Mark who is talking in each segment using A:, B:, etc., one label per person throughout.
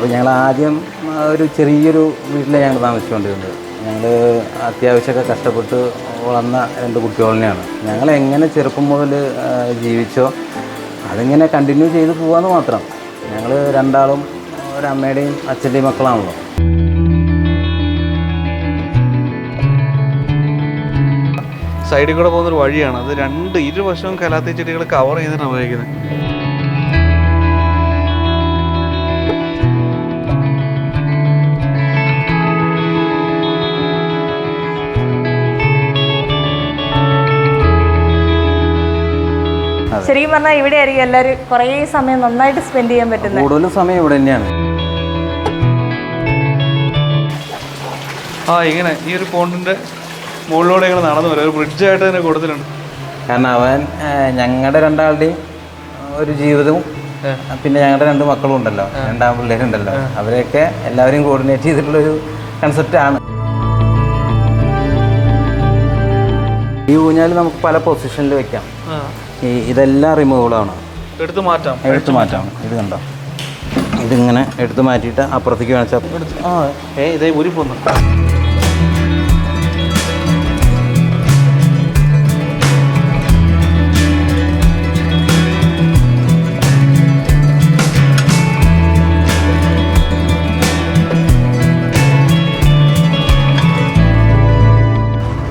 A: അപ്പോൾ ഞങ്ങൾ ആദ്യം ഒരു ചെറിയൊരു വീട്ടിലാണ് ഞങ്ങൾ താമസിച്ചുകൊണ്ടിരുന്നത്. ഞങ്ങൾ അത്യാവശ്യമൊക്കെ കഷ്ടപ്പെട്ട് വളർന്ന രണ്ട് കുട്ടികളിനെയാണ് ഞങ്ങൾ എങ്ങനെ ചെറുപ്പം മുതൽ ജീവിച്ചോ അതിങ്ങനെ കണ്ടിന്യൂ ചെയ്ത് പോകാമെന്ന് മാത്രം. ഞങ്ങൾ രണ്ടാളും ഒരമ്മയുടെയും അച്ഛന്റെയും മക്കളാണല്ലോ.
B: സൈഡിൽ കൂടെ പോകുന്നൊരു വഴിയാണ്. അത് രണ്ട് ഇരുവശവും കലാത്തി ചെടികൾ കവർ ചെയ്തിട്ടാണ് ഉപയോഗിക്കുന്നത്.
C: ശരിക്കും പറഞ്ഞാൽ ഇവിടെ ആയിരിക്കും എല്ലാവരും കുറേ സമയം നന്നായിട്ട് സ്പെൻഡ് ചെയ്യാൻ പറ്റുന്നത്
A: കൂടുതലും സമയം ഇവിടെ തന്നെയാണ്.
B: ആ ഇങ്ങനെ ഈ ഒരു പോണ്ടിന്റെ മുകളിലൂടെ ഇങ്ങനെ നടന്നു വരും. ഒരു ബ്രിഡ്ജായിട്ട് തന്നെ കൊടുത്തിട്ടുണ്ട്.
A: കാരണം അവൻ ഞങ്ങളുടെ രണ്ടാളുടെയും ഒരു ജീവിതവും പിന്നെ ഞങ്ങളുടെ രണ്ട് മക്കളും ഉണ്ടല്ലോ രണ്ടാം പിള്ളേരുണ്ടല്ലോ. അവരെയൊക്കെ എല്ലാവരെയും കോർഡിനേറ്റ് കൺസെപ്റ്റ് കൺസെപ്റ്റാണ് ഈ ഊഞ്ഞാൽ നമുക്ക് പല പൊസിഷനിൽ വെക്കാം. ഈ ഇതെല്ലാം റിമൂവബിളാണ്
B: എടുത്തു മാറ്റാം.
A: എടുത്തു മാറ്റാം. ഇത് കണ്ടോ? ഇതിങ്ങനെ എടുത്തു മാറ്റിയിട്ട് അപ്പുറത്തേക്ക് കാണിച്ചാൽ
B: ആ ഏ ഇതേ ഊരി പോന്നു.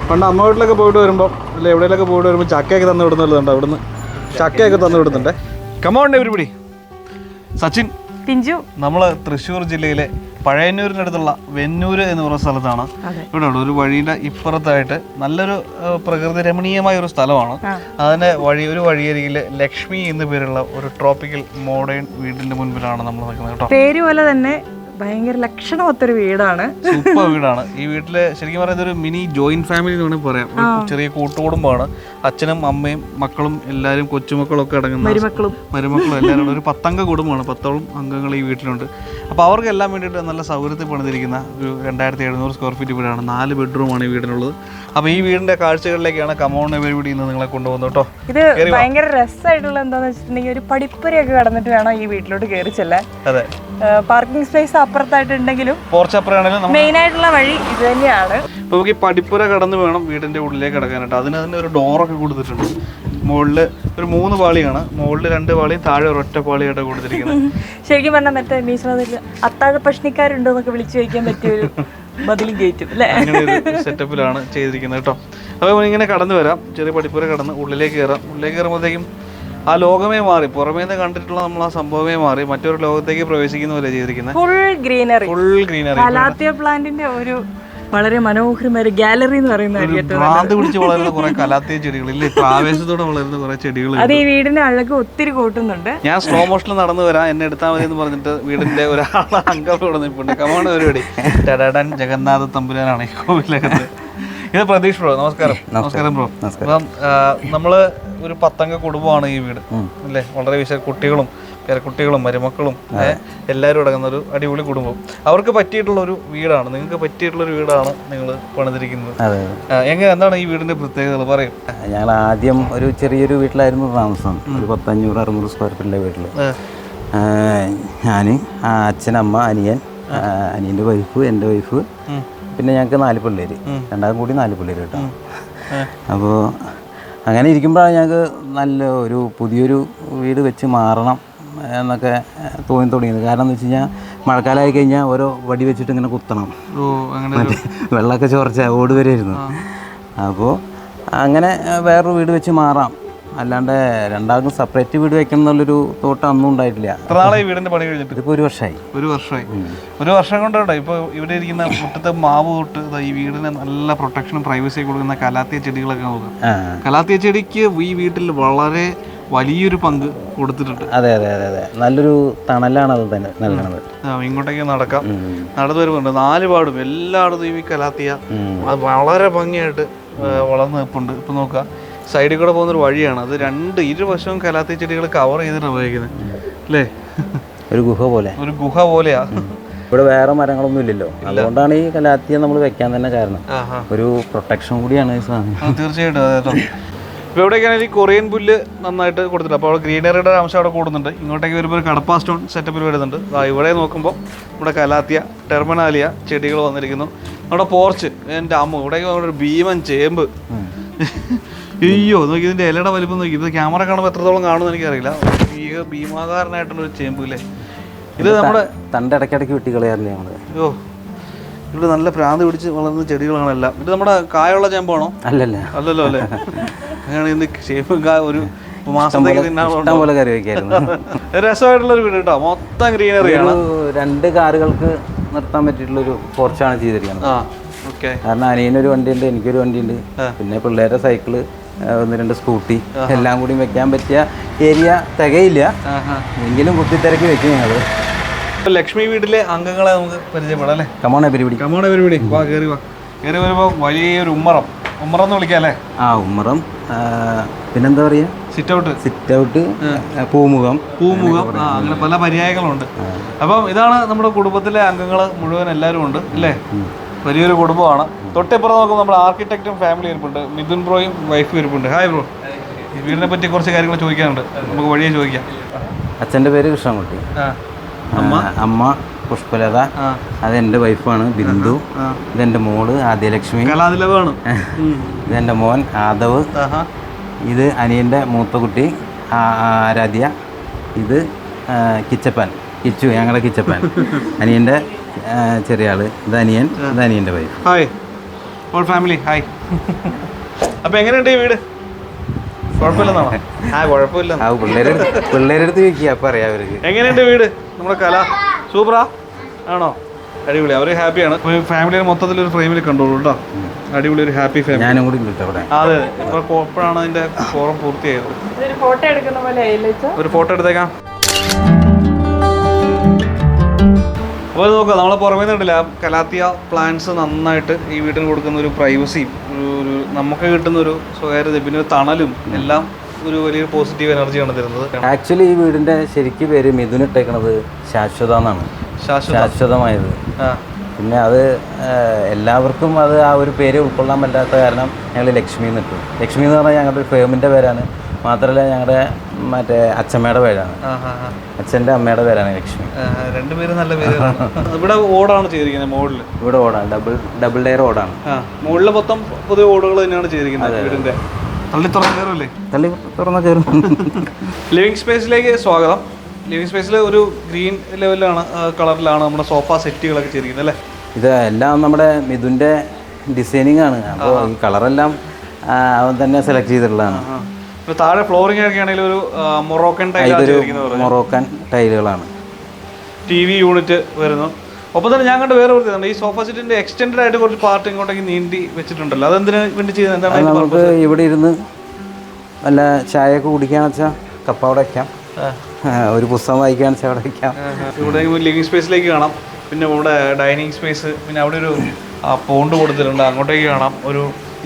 B: പണ്ട് അമ്മ വീട്ടിലൊക്കെ പോയിട്ട് വരുമ്പോൾ അല്ല എവിടെയൊക്കെ പോയിട്ട് വരുമ്പോൾ ചക്കയൊക്കെ തന്നു വിടുന്നുള്ളതുണ്ട് അവിടുന്ന്? ചക്കയൊക്കെ തന്നു വിടുന്നുണ്ട്? കമോണ്ട് എവരിപടി സച്ചിൻ
C: പിഞ്ചു
B: നമ്മൾ തൃശ്ശൂർ ജില്ലയിലെ പഴയന്നൂരിനടുത്തുള്ള വെന്നൂര് എന്ന് പറയുന്ന സ്ഥലത്താണ്. ഇവിടെ ഉള്ളത് ഒരു വഴിയുടെ ഇപ്പുറത്തായിട്ട് നല്ലൊരു പ്രകൃതി രമണീയമായ ഒരു സ്ഥലമാണ്. അതിന്റെ വഴി ഒരു വഴിയരികിൽ ലക്ഷ്മി എന്നു പേരുള്ള ഒരു ട്രോപ്പിക്കൽ മോഡേൺ വീടിന്റെ മുൻപിലാണ് നമ്മൾ നിൽക്കുന്നത് കേട്ടോ.
C: പേര് പോലെ തന്നെ ഭയങ്കര ലക്ഷണമൊത്തൊരു വീടാണ്.
B: സൂപ്പർ വീടാണ്. ഈ വീട്ടിൽ ശരിക്കും പറയുന്നത് ഒരു മിനി ജോയിന്റ് ഫാമിലി എന്ന് വേണമെങ്കിൽ പറയാം. ചെറിയ കൂട്ടുകുടുംബമാണ്. അച്ഛനും അമ്മയും മക്കളും എല്ലാവരും കൊച്ചുമക്കളും ഒക്കെ അടങ്ങുന്ന
C: മരുമക്കളും.
B: മരുമക്കളും എല്ലാവരും ഒരു പത്തംഗ കുടുംബമാണ്. പത്തോളം അംഗങ്ങൾ ഈ വീട്ടിലുണ്ട്. അപ്പോൾ അവർക്കെല്ലാം വേണ്ടിയിട്ട് നല്ല സൗകര്യത്തിൽ പണിതിരിക്കുന്ന ഒരു രണ്ടായിരത്തി എഴുന്നൂറ് സ്ക്വയർ ഫീറ്റ് വീടാണ്. നാല് ബെഡ്റൂമാണ് ഈ വീടിനുള്ളത്. അപ്പോൾ ഈ വീടിന്റെ കാഴ്ചകളിലേക്കാണ് കമോൺ എവരിബിടി നിന്ന് നിങ്ങളെ കൊണ്ടുപോകുന്നത് കേട്ടോ.
C: ഇത് ഭയങ്കര രസമായിട്ടുള്ള എന്താണെന്ന് വെച്ചിട്ടുണ്ടെങ്കിൽ ഒരു പടിപ്പുരയൊക്കെ കടന്നിട്ട് വേണം ഈ വീട്ടിലോട്ട് കയറി ചെല്ലാൻ.
B: അതെ.
C: പാർക്കിംഗ് സ്പേസ് അപ്പുറത്തായിട്ടുണ്ടെങ്കിലും
B: പോർച്ചപ്പറയാണെങ്കിലും നമ്മൾ
C: മെയിൻ ആയിട്ടുള്ള വഴി ഇത് തന്നെയാണ്.
B: നമുക്ക് ഈ പടിപ്പുര കടന്ന് വേണം വീടിന്റെ ഉള്ളിലേക്ക് കിടക്കാനായിട്ട്. അതിന് തന്നെ ഒരു ഡോറൊക്കെ കൊടുത്തിട്ടുണ്ട്. മുകളിൽ ഒരു മൂന്ന് പാളിയാണ്. മുകളിൽ രണ്ട് പാളിയും താഴെ ഒരൊറ്റ പാളിയായിട്ട് കൊടുത്തിരിക്കുന്നത്.
C: ശരിക്കും പറഞ്ഞാൽ മറ്റേ മീശ്വരത്തിൽ അത്താഴ പ്രശ്നിക്കാരുണ്ടോ എന്നൊക്കെ വിളിച്ചു ചോദിക്കാൻ പറ്റിയ ഒരു ബദലും ഗേറ്റും അല്ലേ?
B: അങ്ങനെ ഒരു സെറ്റപ്പിലാണ് ചെയ്തിരിക്കുന്നത് കേട്ടോ. അപ്പോൾ ഇങ്ങനെ കടന്നു വരാം. ചെറിയ പടിപ്പുര കടന്ന് ഉള്ളിലേക്ക് കയറാം. ഉള്ളിലേക്ക് കയറുമ്പോഴത്തേക്കും ആ ലോകമേ മാറി. പുറമേ നിന്ന് കണ്ടിട്ടുള്ള നമ്മൾ ആ സംഭവമേ മാറി. മറ്റൊരു ലോകത്തേക്ക് പ്രവേശിക്കുന്ന പോലെ ചെയ്തിരിക്കുന്നത്
C: full greenery
B: full greenery
C: calathea പ്ലാന്റിന്റെ ഒരു വളരെ മനോഹരമായ ഒരു ഗാലറി എന്ന് പറയുന്നത്
B: ഭ്രാന്ത് പിടിച്ച് വളരുന്ന കുറെ കലാത്തിയ ചെടികൾ. ഇല്ലേ? ഇപ്പൊ ആവേശത്തോടെ വളരുന്ന കുറെ ചെടികൾ
C: അത് ഈ വീടിന്റെ അഴക് ഒത്തിരി കൂട്ടുന്നുണ്ട്.
B: ഞാൻ സ്ലോ മോഷനിൽ നടന്നു വരാം. എന്നെ എടുത്താൽ മതി എന്ന് പറഞ്ഞിട്ട് വീടിന്റെ ഒരാളെ അംഗം ഇവിടെ നിൽപ്പുണ്ട് കമാണ് പരിപാടി ജഗന്നാഥ തമ്പുരാനാണ് ഈ കോവിലകത്ത്. ഇത് പ്രതീഷ് ബ്രോ നമസ്കാരം. നമസ്കാരം. ബ്രോ. അപ്പം ആ, നമ്മൾ ഒരു പത്തംഗ കുടുംബമാണ് ഈ വീട്. അല്ലേ? വളരെ വിശ കുട്ടികളും പേരക്കുട്ടികളും മരുമക്കളും എല്ലാവരും അടങ്ങുന്ന ഒരു അടിപൊളി കുടുംബം. അവർക്ക് പറ്റിയിട്ടുള്ള ഒരു വീടാണ്. നിങ്ങൾക്ക് പറ്റിയിട്ടുള്ള ഒരു വീടാണ് നിങ്ങൾ പണിതിരിക്കുന്നത്. എങ്ങനെ എന്താണ് ഈ വീടിന്റെ പ്രത്യേകതകൾ? പറയും.
A: ഞങ്ങൾ ആദ്യം ഒരു ചെറിയൊരു വീട്ടിലായിരുന്നു താമസം. ഒരു പത്തഞ്ഞൂറ് അറുന്നൂറ് സ്ക്വയർ ഫീറ്റിലെ വീട്ടിൽ ഞാൻ അച്ഛനമ്മ അനിയൻ ആ, അനിയന്റെ വൈഫ് എന്റെ വൈഫ് പിന്നെ ഞങ്ങൾക്ക് നാല് പിള്ളേര്. രണ്ടാം കൂടി നാല് പിള്ളേര് കേട്ടോ. അപ്പോൾ അങ്ങനെ ഇരിക്കുമ്പോഴാണ് ഞങ്ങൾക്ക് നല്ല ഒരു പുതിയൊരു വീട് വെച്ച് മാറണം എന്നൊക്കെ തോന്നി തുടങ്ങിയത്. കാരണം എന്ന് വെച്ച് കഴിഞ്ഞാൽ മഴക്കാലമായി കഴിഞ്ഞാൽ ഓരോ വടി വെച്ചിട്ട് ഇങ്ങനെ കുത്തണം.
B: ഒരു
A: വെള്ളമൊക്കെ ചോർച്ച ഓട് വരുമായിരുന്നു അപ്പോൾ അങ്ങനെ വേറൊരു വീട് വെച്ച് മാറാം. അല്ലാണ്ട് രണ്ടാൾക്കും സെപ്പറേറ്റ് വീട് വെക്കണം എന്നുള്ളൊരു തോട്ട് അന്നും ഉണ്ടായിട്ടില്ല.
B: എത്ര നാളായി വീടിന്റെ പണി കഴിഞ്ഞിട്ട്?
A: ഇപ്പൊ ഒരു വർഷമായി
B: ഒരു വർഷമായി ഒരു വർഷം കൊണ്ടാണ് ഇപ്പോൾ ഇവിടെ ഇരിക്കുന്ന മുറ്റത്തെ മാവ് തൊട്ട് ദാ ഈ വീടിന് നല്ല പ്രൊട്ടക്ഷനും പ്രൈവസിയും കൊടുക്കുന്ന കലാത്തിയ ചെടികളൊക്കെ
A: നോക്കാം
B: കലാത്തിയ ചെടിക്ക് ഈ വീട്ടിൽ വളരെ വലിയൊരു പങ്ക് കൊടുത്തിട്ടുണ്ട്.
A: അതെ അതെ അതെ അതെ. നല്ലൊരു തണലാണ് അത് തന്നെ നൽകണത്.
B: ഇങ്ങോട്ടേക്ക് നടക്കാം. നടന്നു വരുന്നുണ്ട് നാല് പാടും. എല്ലായിടത്തും ഈ കലാത്തിയ അത് വളരെ ഭംഗിയായിട്ട് വളർന്നു വളർന്ന് നിൽപ്പുണ്ട്. ഇപ്പം നോക്കുക സൈഡിൽ കൂടെ പോകുന്നൊരു വഴിയാണ്. അത് രണ്ട് ഇരുവശവും കലാത്തി ചെടികൾ കവർ ചെയ്തിട്ടാണ് ഉപയോഗിക്കുന്നത്. അല്ലേ?
A: ഒരു ഗുഹ പോലെ.
B: ഒരു ഗുഹ പോലെയാ.
A: ഇവിടെ വേറെ മരങ്ങളൊന്നും ഇല്ലല്ലോ. അതുകൊണ്ടാണ് ഈ കലാത്തിയെ നമ്മൾ വെക്കാൻ തന്നെ കാരണം. ഒരു പ്രൊട്ടക്ഷൻ കൂടിയാണ് ഈ സാധനം.
B: തീർച്ചയായിട്ടും ഇപ്പൊ ഇപ്പോൾ ഈ കൊറിയൻ പുല്ല് നന്നായിട്ട് കൊടുത്തിട്ടുണ്ട് അപ്പോൾ അവിടെ ഗ്രീനറിയുടെ അംശം അവിടെ കൂടുന്നുണ്ട്. ഇങ്ങോട്ടേക്ക് വരുമ്പോൾ കടപ്പാ സ്റ്റോൺ സെറ്റപ്പിൽ വരുന്നുണ്ട്. ഇവിടെ നോക്കുമ്പോൾ ഇവിടെ കലാത്തിയ ടെർമിനാലിയ ചെടികൾ വന്നിരിക്കുന്നു. നമ്മുടെ പോർച്ച് എന്റെ അമ്മ ഇവിടേക്ക് ഒരു ഭീമൻ ചേമ്പ്. അയ്യോ നോക്കി ഇതിന്റെ ഇലയുടെ വലിപ്പം നോക്കി. ഇത് ക്യാമറ കാണുമ്പോൾ എത്രത്തോളം കാണുമെന്ന് എനിക്കറിയില്ല. ഭീമാകാരനായിട്ടുള്ള ഒരു ചേമ്പ് അല്ലേ ഇത് നമ്മുടെ
A: തണ്ട ഇടയ്ക്കിടയ്ക്ക് വെട്ടി കളയാറില്ലേ നമ്മൾ?
B: ഓ ഇവിടെ നല്ല പ്രാന്ത് പിടിച്ച് വളർന്ന ചെടികളാണ് എല്ലാം ഇത് നമ്മുടെ കായുള്ള ചേമ്പാണോ?
A: അല്ലല്ല.
B: അല്ലല്ലോ അല്ലേ? അങ്ങനെയാണ് ഇന്ന് ഷേപ്പ് കായ ഒരു
A: പോലെ കറി
B: രസമായിട്ടുള്ള ഒരു വീട് കേട്ടോ. മൊത്തം ഗ്രീനറിയാണ്.
A: രണ്ട് കാറുകൾക്ക് നിർത്താൻ പറ്റിയിട്ടുള്ള ഒരു പോർച്ചാണ് ചെയ്തിരിക്കുന്നത്. കാരണം അനിയനൊരു വണ്ടിയുണ്ട് എനിക്കൊരു വണ്ടിയുണ്ട്. പിന്നെ പിള്ളേരുടെ സൈക്കിൾ ഒന്ന് രണ്ട് സ്കൂട്ടി എല്ലാം കൂടി വെക്കാൻ പറ്റിയ ഏരിയ തികയില്ല. എങ്കിലും കുത്തിത്തിരക്കി വെക്കും ഞങ്ങൾ.
B: ലക്ഷ്മി വീട്ടിലെ അംഗങ്ങളെ നമുക്ക് പരിചയപ്പെടാം അല്ലേ?
A: കമോണ പരിപാടി
B: കമോണ പരിപാടി വാ കയറി വാ. കയറി വരുമ്പോൾ വലിയൊരു ഉമ്മറം. ഉമ്മറം എന്ന് വിളിക്കാം അല്ലേ?
A: ആ ഉമ്മറം. പിന്നെന്താ പറയാ?
B: സിറ്റ് ഔട്ട്
A: സിറ്റ് ഔട്ട് പൂമുഖം.
B: പൂമുഖം. അങ്ങനെ പല പര്യായങ്ങളുണ്ട്. അപ്പം ഇതാണ് നമ്മുടെ കുടുംബത്തിലെ അംഗങ്ങൾ മുഴുവൻ എല്ലാവരും ഉണ്ട് അല്ലേ? വലിയൊരു കുടുംബമാണ്. തൊട്ടിപ്പുറം നോക്കുമ്പോൾ നമ്മൾ ആർക്കിടെക്റ്റും ഫാമിലി ഇരിപ്പുണ്ട് മിഥുൻ ബ്രോയും വൈഫും ഇരിപ്പുണ്ട് ഹായ് ബ്രോ ഈ വീടിനെ പറ്റി കുറച്ച് കാര്യങ്ങൾ ചോദിക്കാനുണ്ട്. നമുക്ക് വഴിയെ ചോദിക്കാം.
A: അച്ഛന്റെ പേര് കൃഷ്ണൻകുട്ടി.
B: ആ,
A: അമ്മ? പുഷ്പലത.
B: ആ.
A: അതെന്റെ വൈഫാണ് ബിന്ദു. ഇതെന്റെ മോൾ ആദ്യലക്ഷ്മി. ഇതെന്റെ മോൻ ആദവ്. ഇത് അനിയന്റെ മൂത്ത കുട്ടി ആരാധ്യ. ഇത് കിച്ചപ്പൻ. കിച്ചു ഞങ്ങളുടെ കിച്ചപ്പൻ. അനിയന്റെ ചെറിയ ആൾ. ധനിയൻ അനിയൻ wife
B: hi all family hi അപ്പൊ എങ്ങനെയുണ്ട് ഈ വീട്? കുഴപ്പമില്ലെന്നാണോ ആ കുഴപ്പമില്ല.
A: ആ പിള്ളേരെ പിള്ളേരെ അടുത്ത് ചോദിക്കുക അപ്പം അറിയാം അവർക്ക്.
B: എങ്ങനെയുണ്ട് വീട്? നമ്മുടെ കല? സൂപ്പറാ? ആണോ? അടിപൊളി. അവർ ഹാപ്പിയാണ്. ഫാമിലിയുടെ മൊത്തത്തിൽ ഒരു ഫ്രെയിമിൽ കണ്ടോളൂ കേട്ടോ. അടിപൊളി ഒരു ഹാപ്പി ഫാമിലി
A: ഞാനും കൂടി ഉണ്ട് അവിടെ
B: അതെ ഇപ്പോഴാണ് അതിന്റെ ഫോറം പൂർത്തിയായത്.
C: ഇതൊരു ഫോട്ടോ എടുക്കുന്ന പോലെ
B: ഒരു ഫോട്ടോ എടുത്തേക്കാം. അപ്പോൾ നോക്കുക നമ്മളെ പുറമേ നിന്നില്ല കലാത്തിയ പ്ലാന്റ്സ് നന്നായിട്ട് ഈ വീട്ടിൽ കൊടുക്കുന്ന ഒരു പ്രൈവസിയും ഒരു ഒരു നമുക്ക് കിട്ടുന്ന ഒരു സ്വകാര്യത പിന്നെ ഒരു തണലും എല്ലാം ഒരു വലിയൊരു പോസിറ്റീവ് എനർജിയാണ് തരുന്നത്.
A: ആക്ച്വലി ഈ വീടിന്റെ ശരിക്കും പേര് മിഥുനിട്ടേക്കണത് ശാശ്വത എന്നാണ്.
B: ശാശ്വത.
A: ശാശ്വതമായത്. പിന്നെ അത് എല്ലാവർക്കും അത് ആ ഒരു പേര് ഉൾക്കൊള്ളാൻ പറ്റാത്ത കാരണം ഞങ്ങൾ ലക്ഷ്മി എന്നിട്ടു ലക്ഷ്മി എന്ന് പറഞ്ഞാൽ ഞങ്ങളുടെ ഒരു ഫേമിന്റെ പേരാണ്. മാത്രമല്ല ഞങ്ങളുടെ മറ്റേ അച്ഛമ്മയുടെ പേരാണ്. അച്ഛന്റെ അമ്മയുടെ പേരാണ് ലക്ഷ്മി.
B: രണ്ടുപേരും നല്ല പേരാണ് ഇവിടെ ഓടാണ് ചെയ്തിരിക്കുന്നത് മുകളിൽ
A: ഇവിടെ ഓടാണ്. ഡബിൾ ഡബിൾ ഡയർ ഓടാണ്.
B: മുകളിൽ മൊത്തം പുതിയ ഓടുകൾ തന്നെയാണ് ചെയ്തിരിക്കുന്നത് വീടിന്റെ തള്ളി തുറന്നു കയറല്ലേ?
A: തള്ളി തുറന്ന കയറും.
B: ലിവിങ് സ്പേസിലേക്ക് സ്വാഗതം. ലിവിങ് സ്പേസിൽ ഒരു ഗ്രീൻ ലെവലിലാണ് കളറിലാണ് നമ്മുടെ സോഫ സെറ്റുകളൊക്കെ ചെയ്തിരിക്കുന്നത് അല്ലേ?
A: ഇത് എല്ലാം നമ്മുടെ മിഥുന്റെ ഡിസൈനിങ് ആണ് അപ്പോൾ ഈ കളറെല്ലാം അവൻ തന്നെ സെലക്ട് ചെയ്തിട്ടുള്ളതാണ്.
B: താഴെ ഫ്ലോറിംഗ് ഒക്കെ ആണെങ്കിൽ ഒരു മൊറോക്കൻ ടൈൽ
A: മൊറോക്കൻ ടൈലുകളാണ്
B: ടി വി യൂണിറ്റ് വരുന്നു. ഒപ്പം തന്നെ ഞാൻ കണ്ട് വേറെ ഒരു ഈ സോഫ സെറ്റിന്റെ എക്സ്റ്റെൻഡ് ആയിട്ട് കുറച്ച് പാർട്ട് ഇങ്ങോട്ടേക്ക് നീണ്ടി വെച്ചിട്ടുണ്ടല്ലോ. അതെന്തിനു വേണ്ടി ചെയ്യുന്നത്? എന്താണ്
A: നമുക്ക് ഇവിടെ ഇരുന്ന് നല്ല ചായയൊക്കെ കുടിക്കാന്ന് വെച്ചാൽ കപ്പ അവിടെ വയ്ക്കാം ഒരു പുസ്തകം വായിക്കാൻ അവിടെ വയ്ക്കാം
B: ഇവിടെ ലിവിങ് സ്പേസിലേക്ക് കാണാം. പിന്നെ ഇവിടെ ഡൈനിങ് സ്പേസ് പിന്നെ അവിടെ ഒരു പോണ്ട് കൊടുത്തിട്ടുണ്ട്. അങ്ങോട്ടേക്ക് കാണാം. ഒരു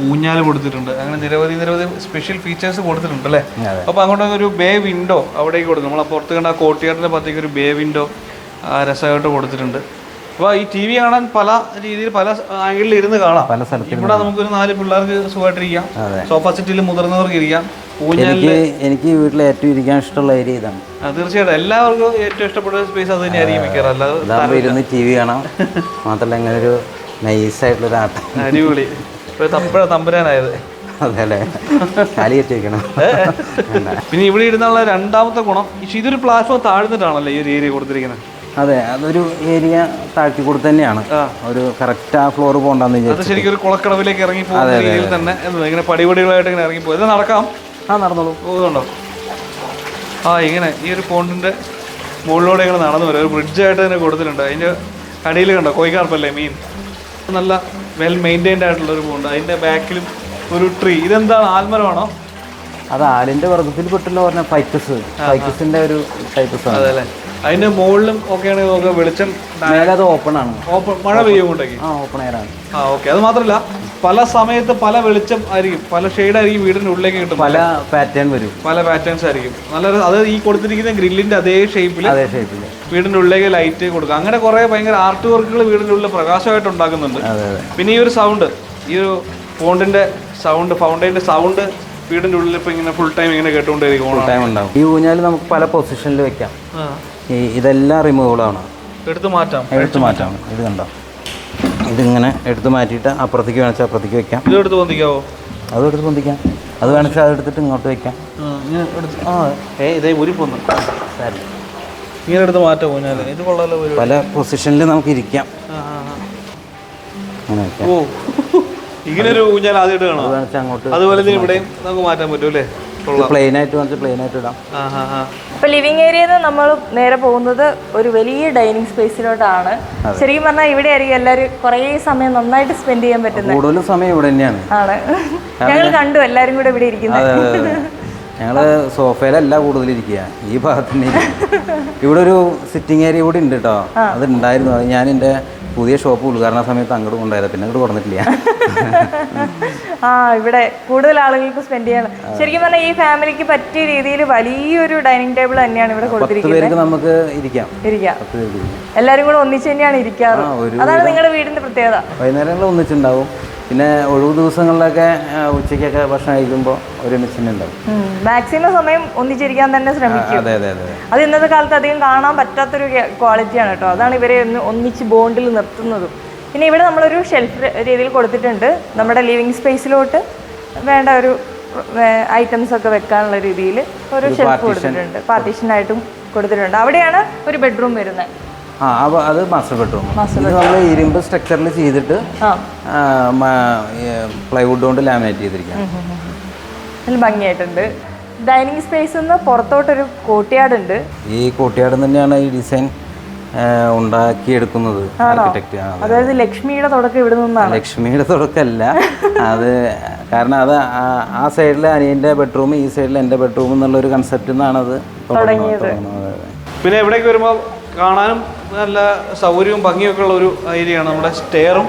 B: ഊഞ്ഞാൽ കൊടുത്തിട്ടുണ്ട്. അങ്ങനെ നിരവധി നിരവധി സ്പെഷ്യൽ ഫീച്ചേഴ്സ് കൊടുത്തിട്ടുണ്ട് അല്ലേ. അപ്പോൾ അങ്ങോട്ടേക്ക് ഒരു ബേ വിൻഡോ അവിടേക്ക് കൊടുക്കും. നമ്മൾ പുറത്ത് കണ്ട ആ കോട്ടിയാട്ടിന്റെ പത്തേക്ക് ഒരു ബേ വിൻഡോ രസമായിട്ട് കൊടുത്തിട്ടുണ്ട്. അപ്പോൾ ഈ ടി വി കാണാൻ പല രീതിയിൽ പല ആംഗിളിൽ ഇരുന്ന് കാണാം.
A: പല സ്ഥലത്ത്
B: ഇവിടെ നമുക്കൊരു നാല് പിള്ളേർക്ക് സുഖമായിട്ടിരിക്കാം. സോഫ സെറ്റിൽ മുതിർന്നവർക്ക് ഇരിക്കാം
A: എനിക്ക് എനിക്ക് വീട്ടിൽ ഏറ്റവും ഇരിക്കാൻ ഇഷ്ടമുള്ള ഏരിയ ഇതാണ്.
B: തീർച്ചയായിട്ടും. എല്ലാവർക്കും ഏറ്റവും ഇഷ്ടപ്പെട്ട സ്പേസ് അത് തന്നെയായിരിക്കും മിക്കവാറും. അല്ലാതെ
A: ഇതാകുമ്പോൾ ഇരുന്ന് ടി വി കാണാം. മാത്രമല്ല ഇങ്ങനെ ഒരു നൈസായിട്ടുള്ളൊരു ആട്ടം.
B: അടിപൊളി. ഇപ്പൊ തപ്പഴ തമ്പുരാനായത്. പിന്നെ ഇവിടെ ഇരുന്നുള്ള രണ്ടാമത്തെ ഗുണം ഇതൊരു പ്ലാറ്റ്ഫോം താഴ്ന്നിട്ടാണല്ലോ ഈ ഒരു ഏരിയ കൊടുത്തിരിക്കുന്നത്.
A: അതെ അതൊരു ഏരിയ താഴ്ത്തി കൊടുത്ത് തന്നെയാണ്. ഒരു കറക്റ്റ് ആ ഫ്ലോർ പോകണ്ടെന്ന് വിചാരിച്ചു
B: ശരിക്കും ഒരു കുളക്കടവിലേക്ക് ഇറങ്ങി പോകുന്ന രീതിയിൽ തന്നെ ഇങ്ങനെ പടിപടികളായിട്ട് ഇങ്ങനെ ഇറങ്ങി പോകും. ഇത് നടക്കാം.
A: ആ നടന്നോളൂ.
B: പോകുന്നുണ്ടോ ആ ഇങ്ങനെ ഈ ഒരു പോണ്ടിന്റെ മുകളിലൂടെ ഇങ്ങനെ നടന്നു വരും. ഒരു ബ്രിഡ്ജായിട്ട് തന്നെ കൊടുത്തിട്ടുണ്ട്. അതിന്റെ അടിയിൽ കണ്ടോ? കോയിക്കാർപ്പല്ലേ മീൻ നല്ല വെൽ മെയിന്റൈൻഡ് ആയിട്ടുള്ള ഒരു പോണ്ട്. അതിന്റെ ബാക്കിലും ഒരു ട്രീ ഇതെന്താണ്? ആൽമരമാണോ?
A: അത് ആലിന്റെ വർഗത്തിൽ പെട്ടല്ലോ പറഞ്ഞ ഫൈക്കസ് ഫൈക്കസിന്റെ ഒരു ടൈപ്പസ് ആണ്.
B: അതല്ലേ? അതിന്റെ മുകളിലും ഒക്കെ ആണെങ്കിൽ നമുക്ക് വെളിച്ചം
A: മേലെ അത് ഓപ്പൺ ആണ്.
B: ഓപ്പൺ മഴ പെയ്യുമ്പോട്ടേക്ക്
A: ആ ഓപ്പൺ എയർ ആണ്.
B: ആ ഓക്കെ അത് മാത്രമല്ല പല സമയത്ത് പല വെളിച്ചം ആയിരിക്കും. പല ഷെയ്ഡ് ആയിരിക്കും വീടിന്റെ ഉള്ളിലേക്ക് കിട്ടും
A: പല പാറ്റേൺ വരും.
B: പല പാറ്റേൺസ് ആയിരിക്കും. നല്ല അത് ഈ കൊടുത്തിരിക്കുന്ന ഗ്രില്ലിന്റെ അതേ ഷേപ്പിൽ
A: അതേ ഷേപ്പിൽ
B: വീടിന്റെ ഉള്ളിലേക്ക് ലൈറ്റ് കൊടുക്കുക. അങ്ങനെ കുറെ ഭയങ്കര ആർട്ട് വർക്കുകൾ വീടിന്റെ ഉള്ളിൽ പ്രകാശമായിട്ട് ഉണ്ടാക്കുന്നുണ്ട്. പിന്നെ ഈ ഒരു സൗണ്ട് ഈ ഒരു ഫോണ്ടിന്റെ സൗണ്ട് ഫൗണ്ടൈന്റെ സൗണ്ട് വീടിന്റെ ഉള്ളിൽ ഇപ്പൊ ഇങ്ങനെ ഫുൾ ടൈം ഇങ്ങനെ കേട്ടുകൊണ്ടിരിക്കും
A: ടൈം ഉണ്ടാവും. ഈ ഊഞ്ഞാൽ നമുക്ക് പല പൊസിഷനിൽ വെക്കാം.
B: ഇതെല്ലാം
A: ഈ ആണ്.
B: എടുത്ത് മാറ്റാം.
A: എടുത്തു മാറ്റാം. ഇത് കണ്ടോ? ഇതിങ്ങനെ എടുത്ത് മാറ്റിയിട്ട് അപ്പുറത്തേക്ക് വേണമെച്ചാൽ അപ്പുറത്തേക്ക് വെക്കാം.
B: ഇതെടുത്ത് പൊന്തിക്കാവോ?
A: അതും എടുത്ത് പൊന്തിക്കാം. അത് വേണമെച്ചാൽ അതെടുത്തിട്ട് ഇങ്ങോട്ട് വെക്കാം.
B: ആ, ഏ ഇതേ ഒരു പൊന്ന് ഇങ്ങനെ എടുത്ത് മാറ്റാം ഊഞ്ഞാൽ ഇത് കൊള്ളാലോ
A: പല പൊസിഷനിൽ നമുക്ക് ഇരിക്കാം. അങ്ങനെ
B: ഓ ഇങ്ങനെ ഒരു ഊഞ്ഞാൽ ആദ്യമായിട്ട് കാണാം
A: അത്
B: അതുപോലെ ഇവിടെയും നമുക്ക് മാറ്റാൻ പറ്റും അല്ലേ
A: പ്ലെയിൻ ആയിട്ട് പ്ലെയിൻ ആയിട്ട് ഇടാം.
C: ഇപ്പൊ ഏരിയയിൽ നിന്ന് നമ്മൾ നേരെ പോകുന്നത് ഒരു വലിയ ഡൈനിങ് സ്പേസിലോട്ടാണ് ശരിക്കും പറഞ്ഞാൽ ഇവിടെ ആയിരിക്കും എല്ലാവരും കുറേ സമയം നന്നായിട്ട് സ്പെൻഡ് ചെയ്യാൻ പറ്റുന്നത്
A: കൂടുതലും സമയം ഇവിടെ തന്നെയാണ്.
C: ആണ്. ഞങ്ങൾ കണ്ടു എല്ലാരും കൂടെ ഇവിടെ ഇരിക്കുന്നത്
A: ഞങ്ങൾ സോഫയിലല്ല കൂടുതൽ ഇരിക്കുക. ഈ ഭാഗത്ത് ഇവിടെ ഒരു സിറ്റിംഗ് ഏരിയ കൂടി ഉണ്ട് കേട്ടോ അത് ഉണ്ടായിരുന്നു അത് ഞാൻ എന്റെ പുതിയ ഷോപ്പ് ഉദ്ഘാടന സമയത്ത് അങ്ങോട്ട് കൊണ്ടുവരാം പിന്നെ അങ്ങോട്ട് കൊടുത്തിട്ടില്ല
C: ആ ഇവിടെ കൂടുതൽ ആളുകൾക്ക് സ്പെൻഡ് ചെയ്യാൻ ശരിക്കും പറഞ്ഞാൽ ഈ ഫാമിലിക്ക് പറ്റിയ രീതിയിൽ വലിയൊരു ഡൈനിങ് ടേബിൾ തന്നെയാണ് ഇവിടെ കൊടുത്തിരിക്കുന്നത്.
A: നമുക്ക് ഇരിക്കാം.
C: ഇരിക്കാം. എല്ലാരും കൂടെ ഒന്നിച്ച് തന്നെയാണ് ഇരിക്കാറ്. അതാണ് നിങ്ങളുടെ വീടിന്റെ പ്രത്യേകത.
A: വൈകുന്നേരങ്ങളിൽ ഒന്നിച്ചുണ്ടാവും. പിന്നെ ഒഴിവ് ദിവസങ്ങളിലൊക്കെ ഉച്ചക്കൊക്കെ ഉച്ചയ്ക്കൊക്കെ ഭക്ഷണം കഴിക്കുമ്പോൾ ഒരു ഉണ്ടാവും.
C: മാക്സിമം സമയം ഒന്നിച്ചിരിക്കാൻ തന്നെ ശ്രമിക്കും.
A: അതെ അതെ അതെ
C: അത്. ഇന്നത്തെ കാലത്ത് അധികം കാണാൻ പറ്റാത്തൊരു ക്വാളിറ്റിയാണ് കേട്ടോ. അതാണ് ഇവരെ ഒന്ന് ഒന്നിച്ച് ബോണ്ടിൽ നിർത്തുന്നതും. പിന്നെ ഇവിടെ നമ്മളൊരു ഷെൽഫ് രീതിയിൽ കൊടുത്തിട്ടുണ്ട്. നമ്മുടെ ലിവിങ് സ്പേസിലോട്ട് വേണ്ട ഒരു ഐറ്റംസ് ഒക്കെ വെക്കാനുള്ള രീതിയിൽ ഒരു ഷെൽഫ് കൊടുത്തിട്ടുണ്ട്. പാർട്ടീഷനായിട്ടും കൊടുത്തിട്ടുണ്ട്. അവിടെയാണ് ഒരു ബെഡ്റൂം വരുന്നത്.
A: ആ അത് മാസ്റ്റർ ബെഡ്റൂം നമ്മൾ ഇരുമ്പ് സ്ട്രക്ചറിൽ ചെയ്തിട്ട് പ്ലൈവുഡ് കൊണ്ട് ലാമിനേറ്റ് ചെയ്തിരിക്കുകയാണ്
C: നല്ല ഭംഗിയായിട്ടുണ്ട്. ഡൈനിങ് സ്പേസിൽ നിന്ന് പുറത്തോട്ടൊരു കോട്ടിയാടുണ്ട്
A: ഈ കോട്ടയാട് തന്നെയാണ് ഈ ഡിസൈൻ ഉണ്ടാക്കിയെടുക്കുന്നത് ആർക്കിടെക്ട്
C: അതായത് ലക്ഷ്മിയുടെ തുടക്കം ഇവിടെ നിന്നാണ്.
A: ലക്ഷ്മിയുടെ തുടക്കമല്ല അത് കാരണം അത് ആ- സൈഡിലെ സൈഡിൽ അനിയന്റെ ബെഡ്റൂം ഈ സൈഡിൽ എന്റെ ബെഡ്റൂം എന്നുള്ള ഒരു കൺസെപ്റ്റിൽ നിന്നാണ് അത് തുടങ്ങുന്നത്.
B: പിന്നെ ഇവിടേക്ക് വരുമ്പോൾ കാണാനും നല്ല സൗകര്യവും ഭംഗിയൊക്കെ ഉള്ള ഒരു ഏരിയയാണ് നമ്മുടെ സ്റ്റെയറും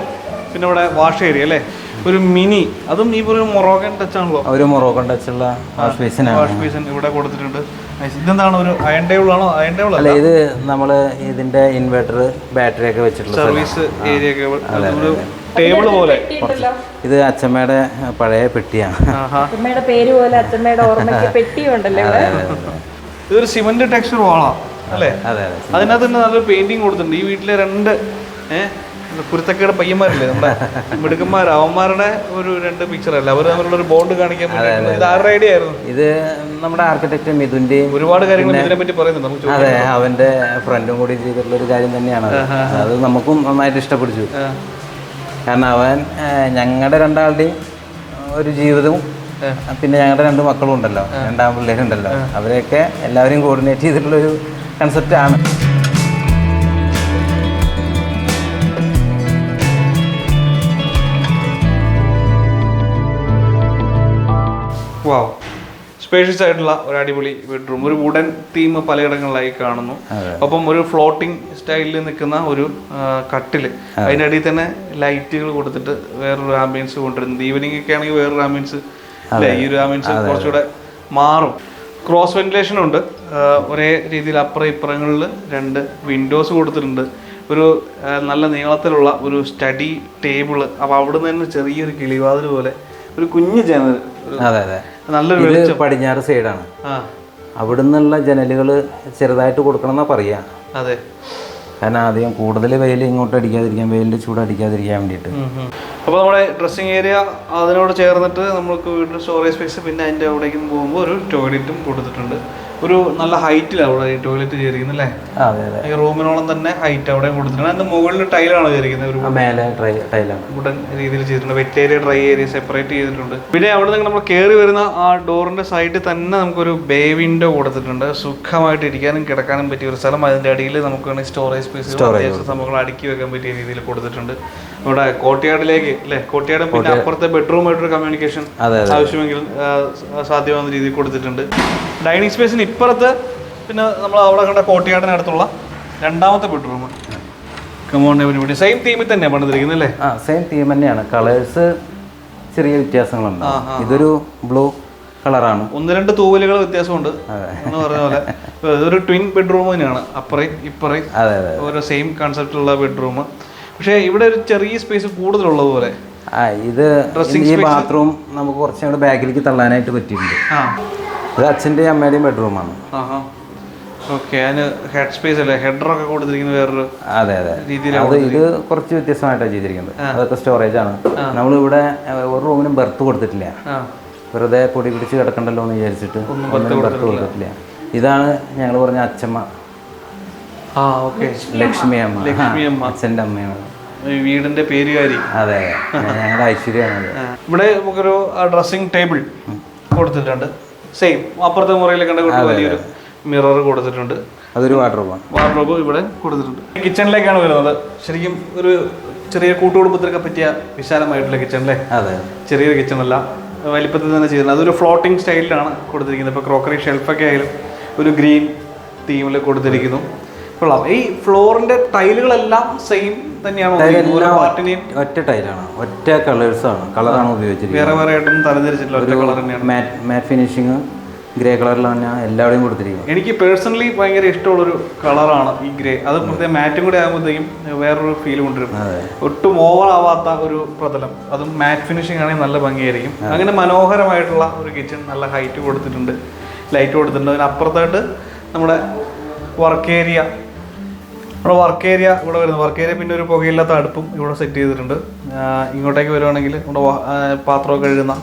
B: പിന്നെ ഇവിടെ വാഷ് ഏരിയ അല്ലേ? ഒരു മിനി അതും ഈ ഒരു മൊറോക്കൻ ടച്ച് ആണല്ലോ.
A: ഒരു മൊറോക്കൻ ടച്ചുള്ള വാഷ് ബേസിൻ
B: വാഷ് ബേസിൻ ഇവിടെ കൊടുത്തിട്ടുണ്ട്. ഇതെന്താണ് ഒരു അയൺ ടേബിൾ ആണോ? അയൺ ടേബിൾ
A: അല്ല ഇത് നമ്മൾ ഇതിന്റെ ഇൻവെർട്ടർ ബാറ്ററി ഒക്കെ വെച്ചിട്ടുള്ള
B: സർവീസ് ഏരിയ ഒക്കെ ഒരു ടേബിൾ പോലെ.
A: ഇത് അച്ഛമ്മയുടെ പഴയ പെട്ടിയാണ്.
C: അച്ഛമ്മയുടെ പേര് പോലെ അച്ഛമ്മയുടെ ഓർമ്മയ്ക്ക് പെട്ടിയുണ്ടല്ലോ ഇവിടെ.
B: ഇതൊരു സിമന്റ് ടെക്സ്ചർ വാളാ അല്ലേ?
A: അതെ അതെ
B: അതിനകത്ത് തന്നെ നല്ലൊരു പെയിന്റിങ് കൊടുത്തിട്ടുണ്ട്. ഈ വീട്ടിലെ രണ്ട് ഏഹ് കുരുത്തക്കയുടെ പയ്യന്മാരില്ലേ നമ്മുടെ മിടുക്കന്മാർ അവന്മാരുടെ ഒരു രണ്ട് പിക്ചർ അല്ല? അവർ തമ്മിലുള്ള ഒരു ബോണ്ട് കാണിക്കാൻ ഇത് ആരുടെ ഐഡിയ ആയിരുന്നു?
A: ഇത് നമ്മുടെ ആർക്കിടെക്ട് മിഥുന്റെ
B: ഒരുപാട് കാര്യങ്ങൾ ഇതിനെ പറ്റി പറയുന്നുണ്ട്.
A: അതെ അവന്റെ ഫ്രണ്ടും കൂടി ചെയ്തിട്ടുള്ള ഒരു കാര്യം തന്നെയാണ് അത്. നമുക്കും നന്നായിട്ട് ഇഷ്ടപ്പെടുച്ചു. കാരണം അവൻ ഞങ്ങളുടെ രണ്ടാളുടെയും ഒരു ജീവിതവും പിന്നെ ഞങ്ങളുടെ രണ്ട് മക്കളും ഉണ്ടല്ലോ. രണ്ടാം പിള്ളേരുണ്ടല്ലോ. അവരെയൊക്കെ എല്ലാവരെയും കോർഡിനേറ്റ് ചെയ്തിട്ടുള്ള ഒരു
B: വാവ്. സ്പേഷ്യസ് ആയിട്ടുള്ള ഒരു അടിപൊളി ബെഡ്റൂം ഒരു വുഡൻ തീം പലയിടങ്ങളിലായി കാണുന്നു. അപ്പം ഒരു ഫ്ലോട്ടിംഗ് സ്റ്റൈലിൽ നിൽക്കുന്ന ഒരു കട്ടിൽ കട്ടിൽ. അതിന്റെ അടിയിൽ തന്നെ ലൈറ്റുകൾ കൊടുത്തിട്ട് വേറൊരു ആംബിയൻസ് കൊണ്ടുവരുന്നത് ഈവനിങ് ഒക്കെ ആണെങ്കിൽ വേറൊരു ആംബിയൻസ് അല്ലേ? ഈ ഒരു ആംബിയൻസ് കുറച്ചുകൂടെ മാറും. ക്രോസ് വെന്റിലേഷൻ ഉണ്ട്. ഒരേ രീതിയിൽ അപ്പുറം ഇപ്പുറങ്ങളിൽ രണ്ട് വിൻഡോസ് കൊടുത്തിട്ടുണ്ട്. ഒരു നല്ല നീളത്തിലുള്ള ഒരു സ്റ്റഡി ടേബിൾ അപ്പോൾ അവിടെ നിന്ന് തന്നെ ചെറിയൊരു കിളിവാതിൽ പോലെ ഒരു കുഞ്ഞു ജനൽ
A: അതെ അതെ.
B: നല്ലൊരു
A: പടിഞ്ഞാറ് സൈഡാണ് അവിടെ നിന്നുള്ള ജനലുകൾ ചെറുതായിട്ട് കൊടുക്കണം എന്നാ പറയാ.
B: അതെ.
A: കാരണം ആദ്യം കൂടുതൽ വെയിൽ ഇങ്ങോട്ട് അടിക്കാതിരിക്കാൻ വെയിലിന്റെ ചൂട് അടിക്കാതിരിക്കാൻ വേണ്ടിയിട്ട്.
B: അപ്പോൾ നമ്മുടെ ഡ്രസ്സിങ് ഏരിയ അതിനോട് ചേർന്നിട്ട് നമുക്ക് വീട്ടിൽ സ്റ്റോറേജ് സ്പേസ് പിന്നെ അതിന്റെ അവിടേക്കും പോകുമ്പോൾ ഒരു ടോയ്ലറ്റും കൊടുത്തിട്ടുണ്ട്. ഒരു നല്ല ഹൈറ്റിലാണ് അവിടെ ഈ ടോയ്ലറ്റ് ചെയ്തിരിക്കുന്നത് അല്ലേ? ഈ റൂമിനോളം തന്നെ ഹൈറ്റ് അവിടെ കൊടുത്തിട്ടുണ്ട്. അതിന്റെ മുകളിൽ ടൈലാണ് ചെയ്തിരിക്കുന്നത് ഒരു
A: മേലെ ടൈലാണ്.
B: വുഡൻ രീതിയിൽ ചെയ്തിട്ടുണ്ട്. Wet area dry area separate ചെയ്തിട്ടുണ്ട്. പിന്നെ അവിടെ നിന്ന് നമ്മൾ കയറി വരുന്ന ആ ഡോറിന്റെ സൈഡിൽ തന്നെ നമുക്കൊരു ബേ വിൻഡോ കൊടുത്തിട്ടുണ്ട്. സുഖമായിട്ട് ഇരിക്കാനും കിടക്കാനും പറ്റിയ ഒരു സ്ഥലം. അതിന്റെ അടിയിൽ നമുക്ക് സ്റ്റോറേജ് സ്പേസ് സ്റ്റോറേജ് സംഭവങ്ങൾ അടുക്കി വെക്കാൻ പറ്റിയ രീതിയിൽ കൊടുത്തിട്ടുണ്ട്. ഇവിടെ കോട്ടയാടിലേക്ക് അല്ലെ? കോട്ടയാടും പിന്നെ അപ്പുറത്തെ ബെഡ്റൂമായിട്ടൊരു കമ്മ്യൂണിക്കേഷൻ ആവശ്യമെങ്കിൽ സാധ്യമാകുന്ന രീതിയിൽ കൊടുത്തിട്ടുണ്ട്. ഡൈനിങ് സ്പേസിന് ഇപ്പുറത്ത് പിന്നെ നമ്മൾ അവിടെ കണ്ട കോട്ടയാടിനടുത്തുള്ള രണ്ടാമത്തെ ബെഡ്റൂം കമോൺ ഇവിടെ സെയിം തീമിൽ തന്നെ പണിതിരിക്കുന്നത് അല്ലേ?
A: ആ സെയിം തീം തന്നെയാണ്. കളേഴ്സ് ചെറിയ വ്യത്യാസങ്ങളുണ്ട്. ഇതൊരു ബ്ലൂ കളറാണ്
B: ഒന്ന് രണ്ട് തൂവലുകൾ വ്യത്യാസമുണ്ട് എന്ന് പറഞ്ഞ പോലെ. ഇതൊരു ട്വിൻ ബെഡ്റൂം തന്നെയാണ്. അപ്പറയും ഇപ്പറയും
A: അതെ അതെ
B: ഓരോ സെയിം കൺസെപ്റ്റുള്ള ബെഡ്റൂം പക്ഷേ ഇവിടെ ഒരു ചെറിയ സ്പേസ് കൂടുതലുള്ളത് പോലെ.
A: ആ ഇത് ഈ ബാത്റൂം നമുക്ക് കുറച്ചുകൂടെ ബാക്കിലേക്ക് തള്ളാനായിട്ട് പറ്റിയിട്ടുണ്ട്. ഇത് അച്ഛന്റെയും അമ്മയുടെയും ബെഡ്റൂമാണ്
B: ഓക്കെ അതിന് ഹെഡ് സ്പേസ് അല്ലേ? ഹെഡറൊക്കെ കൊടുത്തിരിക്കുന്ന വേറൊരു
A: അതെ അതെ. അത് ഇത് കുറച്ച് വ്യത്യസ്തമായിട്ടാണ് ചെയ്തിരിക്കുന്നത്. അതൊക്കെ സ്റ്റോറേജ് ആണ്. നമ്മളിവിടെ ഒരു റൂമിനും ബെർത്ത് കൊടുത്തിട്ടില്ല. വെറുതെ പൊടി പിടിച്ച് കിടക്കണ്ടല്ലോ എന്ന് വിചാരിച്ചിട്ട് ബെർത്ത് കൊടുത്തിട്ടില്ല. ഇതാണ് ഞങ്ങൾ പറഞ്ഞ അച്ഛമ്മ
B: ആ ഓക്കെ.
A: ലക്ഷ്മി അമ്മ.
B: ലക്ഷ്മി അമ്മ.
A: അച്ഛന്റെ അമ്മയാണ്.
B: വീടിന്റെ പേരുകാരി.
A: അതെ ഞങ്ങളുടെ ഐശ്വര്യമാണ്
B: ഇവിടെ നമുക്കൊരു ഡ്രസ്സിംഗ് ടേബിൾ കൊടുത്തിട്ടുണ്ട്. സെയിം അപ്പുറത്തെ മുറിയിൽ കണ്ട വലിയൊരു മിറർ കൊടുത്തിട്ടുണ്ട്.
A: അതൊരു വാട്ടർറൂമാണ്
B: വാർഡ്രോബ് ഇവിടെ കൊടുത്തിട്ടുണ്ട്. കിച്ചണിലേക്കാണ് വരുന്നത്. ശരിക്കും ഒരു ചെറിയ കൂട്ടുകുടുംബത്തിനൊക്കെ പറ്റിയ വിശാലമായിട്ടുള്ള കിച്ചൺ അല്ലേ?
A: അതെ.
B: ചെറിയൊരു കിച്ചൺ അല്ല. വലിപ്പത്തിൽ തന്നെ ചെയ്യുന്നത്. അതൊരു ഫ്ലോട്ടിംഗ് സ്റ്റൈലിലാണ് കൊടുത്തിരിക്കുന്നത്. ഇപ്പോൾ ക്രോക്കറി ഷെൽഫൊക്കെ ആയാലും ഒരു ഗ്രീൻ തീമിൽ കൊടുത്തിരിക്കുന്നു. കൊള്ളാം ഈ ഫ്ലോറിന്റെ ടൈലുകളെല്ലാം സെയിം തന്നെയാണോ?
A: ഒറ്റ ടൈലാണ്. ഒറ്റ കളേഴ്സാണ് കളറാണ് ഉപയോഗിച്ചിരിക്കുന്നത്.
B: വേറെ വേറെ ഒറ്റ കളർ തന്നെയാണ്.
A: മാറ്റ് മാറ്റ് ഫിനിഷിങ് ഗ്രേ കളറിലാണ് ഞാൻ എല്ലാവരുടെയും കൊടുത്തിരിക്കുന്നത്.
B: എനിക്ക് പേഴ്സണലി ഭയങ്കര ഇഷ്ടമുള്ളൊരു കളറാണ് ഈ ഗ്രേ അത് പ്രത്യേകം മാറ്റും കൂടെ ആകുമ്പോഴത്തേക്കും വേറൊരു ഫീൽ കൊണ്ടുവരും. ഒട്ടും ഓവർ ആവാത്ത ഒരു പ്രതലം. അതും മാറ്റ് ഫിനിഷിംഗ് ആണെങ്കിൽ നല്ല ഭംഗിയായിരിക്കും. അങ്ങനെ മനോഹരമായിട്ടുള്ള ഒരു കിച്ചൺ നല്ല ഹൈറ്റ് കൊടുത്തിട്ടുണ്ട്. ലൈറ്റ് കൊടുത്തിട്ടുണ്ട്. അതിനപ്പുറത്തായിട്ട് നമ്മുടെ വർക്ക് ഏരിയ നമ്മുടെ വർക്ക് ഏരിയ ഇവിടെ വരുന്നത് വർക്ക് ഏരിയ പിന്നെ ഒരു പുകയില്ലാത്ത അടുപ്പും ഇവിടെ സെറ്റ് ചെയ്തിട്ടുണ്ട്. ഇങ്ങോട്ടേക്ക് വരുവാണെങ്കിൽ നമ്മുടെ പാത്രമൊക്കെ കഴുകുന്ന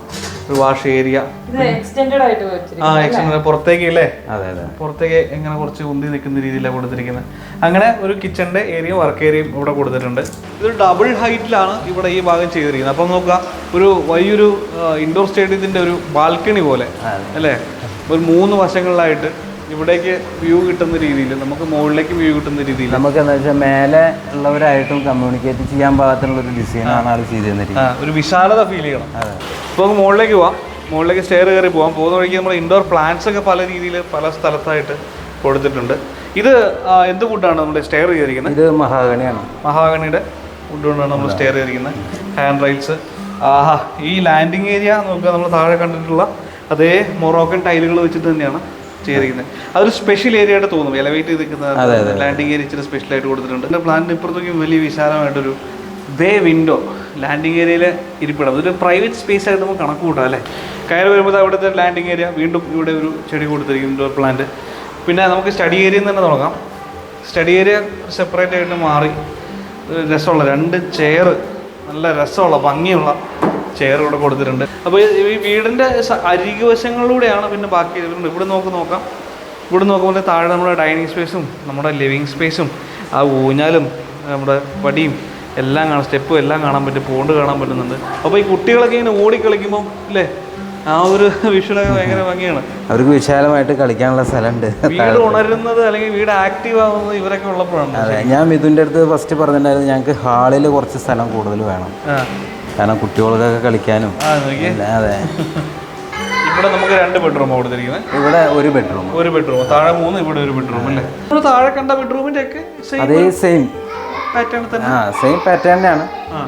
B: ഒരു വാഷ് ഏരിയ
C: ഇത് എക്സ്റ്റെൻഡഡ് ആയിട്ട് വെച്ചിരിക്കും
B: ആ എക്സ്റ്റൻഡ് പുറത്തേക്ക് അല്ലേ
A: അതെ അതെ.
B: പുറത്തേക്ക് എങ്ങനെ കുറച്ച് ഉന്തി നിൽക്കുന്ന രീതിയിലാണ് കൊടുത്തിരിക്കുന്നത്. അങ്ങനെ ഒരു കിച്ചണിന്റെ ഏരിയയും വർക്ക് ഏരിയയും ഇവിടെ കൊടുത്തിട്ടുണ്ട്. ഇതൊരു ഡബിൾ ഹൈറ്റിലാണ് ഇവിടെ ഈ ഭാഗം ചെയ്തിരിക്കുന്നത്. അപ്പം നോക്കുക ഒരു വലിയൊരു ഇൻഡോർ സ്റ്റേഡിയത്തിന്റെ ഒരു ബാൽക്കണി പോലെ അല്ലേ? ഒരു മൂന്ന് വശങ്ങളിലായിട്ട് ഇവിടേക്ക് വ്യൂ കിട്ടുന്ന രീതിയിൽ നമുക്ക് മുകളിലേക്ക് വ്യൂ കിട്ടുന്ന രീതിയിൽ.
A: നമുക്ക് എന്താ വെച്ചാൽ മേലെ ഉള്ളവരായിട്ടും കമ്മ്യൂണിക്കേറ്റ് ചെയ്യാൻ പാകത്തിനുള്ള ഒരു ഡിസൈനാണ് ആൾ ചെയ്തു തന്നിരിക്കുന്നത്
B: ആ, ഒരു വിശാലത ഫീൽ ചെയ്യണം. ഇപ്പോൾ നമുക്ക് മുകളിലേക്ക് പോവാം. മുകളിലേക്ക് സ്റ്റെയർ കയറി പോവാം. പോകുന്ന വഴിക്ക് നമ്മൾ ഇൻഡോർ പ്ലാന്റ്സ് ഒക്കെ പല രീതിയിൽ പല സ്ഥലത്തായിട്ട് കൊടുത്തിട്ടുണ്ട്. ഇത് എന്ത് ഫുഡാണ് നമ്മുടെ സ്റ്റെയർ ചെയ്തിരിക്കുന്നത്?
A: ഇത് മഹാഗണിയാണ്.
B: മഹാഗണിയുടെ ഫുഡ് കൊണ്ടാണ് നമ്മൾ സ്റ്റെയർ ചെയ്തിരിക്കുന്നത്. ഹാൻഡ് റൈൽസ് ആഹാ ഈ ലാൻഡിങ് ഏരിയ നോക്കുക നമ്മൾ താഴെ കണ്ടിട്ടുള്ള അതേ മൊറോക്കൻ ടൈലുകൾ വെച്ചിട്ട് തന്നെയാണ് ചെയ്തിരിക്കുന്നത്. അതൊരു സ്പെഷ്യൽ ഏരിയ ആയിട്ട് തോന്നും എലവേറ്റ് ചെയ്ത് നിൽക്കുന്ന ലാൻഡിംഗ് ഏരിയ ഇച്ചിരി സ്പെഷ്യൽ ആയിട്ട് കൊടുത്തിട്ടുണ്ട്. എന്റെ പ്ലാനിന് ഇപ്പുറത്തേക്കും വലിയ വിശാലമായിട്ടൊരു ദേ വിൻഡോ ലാൻഡിംഗ് ഏരിയയിൽ ഇരിപ്പിടം. അതൊരു പ്രൈവറ്റ് സ്പേസ് ആയിട്ട് നമുക്ക് കണക്ക് കൂട്ടാം അല്ലേ? കയറി വരുമ്പോൾ അവിടുത്തെ ലാൻഡിംഗ് ഏരിയ വീണ്ടും ഇവിടെ ഒരു ചെടി കൊടുത്തിരിക്കും ഇൻഡോർ പ്ലാന്റ് പിന്നെ നമുക്ക് സ്റ്റഡി ഏരിയ തന്നെ തുടങ്ങാം. സ്റ്റഡി ഏരിയ സെപ്പറേറ്റ് ആയിട്ട് മാറി. രസമുള്ള രണ്ട് ചെയർ നല്ല രസമുള്ള ഭംഗിയുള്ള ചെയർ ഇവിടെ കൊടുത്തിട്ടുണ്ട്. അപ്പോൾ ഈ വീടിന്റെ അരികുവശങ്ങളിലൂടെയാണ് പിന്നെ ബാക്കി ഇവിടെ നോക്ക് നോക്കാം. ഇവിടെ നോക്കുമ്പോൾ താഴെ നമ്മുടെ ഡൈനിങ് സ്പേസും നമ്മുടെ ലിവിങ് സ്പേസും ആ ഊഞ്ഞാലും നമ്മുടെ വടിയും എല്ലാം കാണാം. സ്റ്റെപ്പും എല്ലാം കാണാൻ പറ്റും. പോണ്ട് കാണാൻ പറ്റുന്നുണ്ട്. അപ്പോൾ ഈ കുട്ടികളൊക്കെ ഇങ്ങനെ ഓടിക്കളിക്കുമ്പോൾ അല്ലേ ആ ഒരു വിഷുവിനൊക്കെ ഭയങ്കര ഭംഗിയാണ്.
A: അവർക്ക് വിശാലമായിട്ട് കളിക്കാനുള്ള സ്ഥലമുണ്ട്.
B: വീട് ഉണരുന്നത് അല്ലെങ്കിൽ വീട് ആക്റ്റീവ് ആവുന്നത് ഇവരൊക്കെ ഉള്ളപ്പോഴാണ്.
A: ഞാൻ മിഥുന്റെ അടുത്ത് ഫസ്റ്റ് പറഞ്ഞിട്ടുണ്ടായിരുന്നു ഞങ്ങൾക്ക് ഹാളിൽ കുറച്ച് സ്ഥലം കൂടുതൽ വേണം. കാരണം കുട്ടികൾക്കൊക്കെ കളിക്കാനും അതെ.
B: ഇവിടെ നമുക്ക് രണ്ട് ബെഡ്റൂം കൊടുത്തിരിക്കുന്നത്
A: ഇവിടെ ഒരു ബെഡ്റൂം
B: ഒരു ബെഡ്റൂം താഴെ മൂന്ന് ഇവിടെ ഒരു ബെഡ്റൂം അല്ലേ? നമ്മൾ താഴെ കണ്ട ബെഡ്റൂമിന്റെ ഒക്കെ
A: അതേ സെയിം
B: പാറ്റേൺ തന്നെ.
A: ആ സെയിം പാറ്റേണിലാണ്
B: ആ.